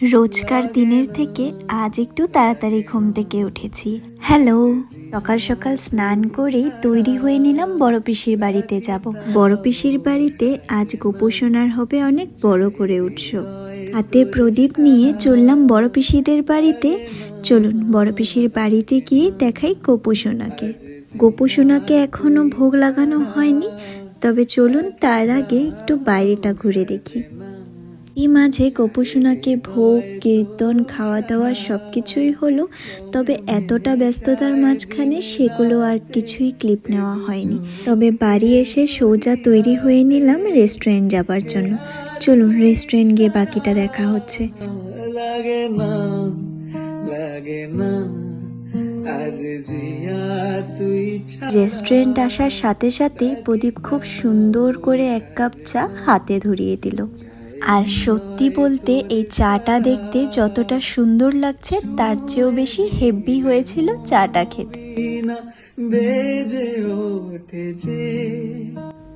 রোজকার দিনের থেকে আজ একটু তাড়াতাড়ি ঘুম থেকে উঠেছি। হ্যালো। সকাল সকাল স্নান করে তৈরি হয়ে নিলাম বড় পিসির বাড়িতে যাব। বড় পিসির বাড়িতে আজ গোপোষণার হবে অনেক বড় করে উৎসব। হাতে প্রদীপ নিয়ে চললাম বড় পিসিদের বাড়িতে। চলুন বড় পিসির বাড়িতে গিয়ে দেখাই গোপোষণাকে গোপোষণাকে এখনও ভোগ লাগানো হয়নি, তবে চলুন তার আগে একটু বাইরেটা ঘুরে দেখি। এই মাঝে গোপোষণাকে ভোগ কীর্তন খাওয়া দাওয়া সব কিছুই হলো তবে এতটা ব্যস্ততার মাঝখানে সেগুলো আর কিছুই ক্লিপ নেওয়া হয়নি। তবে বাড়ি এসে সোজা তৈরি হয়ে নিলাম রেস্টুরেন্ট যাবার জন্য। চলুন রেস্টুরেন্ট গিয়ে বাকিটা দেখা হচ্ছে। লাগে না লাগে না রেস্টুরেন্ট আসার সাথে সাথে প্রদীপ খুব সুন্দর করে এক কাপ চা হাতে ধরিয়ে দিল। আর সত্যি বলতে এই চাটা দেখতে যতটা সুন্দর লাগছে, তার চেয়েও বেশি হেভি হয়েছিল চাটা খেতে।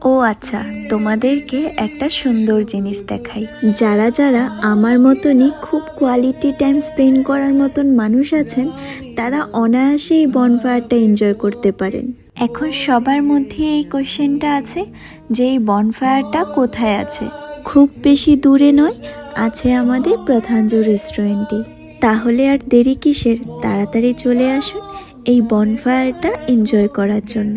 ও আচ্ছা তোমাদেরকে একটা সুন্দর জিনিস দেখাই। যারা যারা আমার মতনই খুব কোয়ালিটি টাইম স্পেন্ড করার মতন মানুষ আছেন, তারা অনায়াসে এই বনফায়ারটা এনজয় করতে পারেন। এখন সবার মধ্যে এই কোশ্চেনটা আছে যে এই বনফায়ারটা কোথায় আছে? খুব বেশি দূরে নয়, আছে আমাদের প্রধানজ রেস্টুরেন্টটি। তাহলে আর দেরি কিসের? তাড়াতাড়ি চলে আসুন এই বনফায়ারটা এনজয় করার জন্য।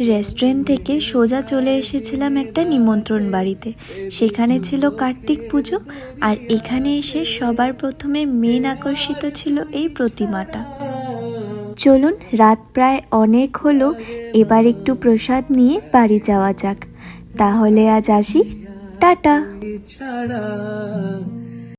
রেস্টুরেন্ট থেকে সোজা চলে এসেছিলাম একটা নিমন্ত্রণ বাড়িতে। সেখানে ছিল কার্তিক পুজো আর এখানে এসে সবার প্রথমে মেন আকর্ষিত ছিল এই প্রতিমাটা। চলুন, রাত প্রায় অনেক হলো, এবার একটু প্রসাদ নিয়ে বাড়ি যাওয়া যাক। তাহলে আজ আসি। টাটা।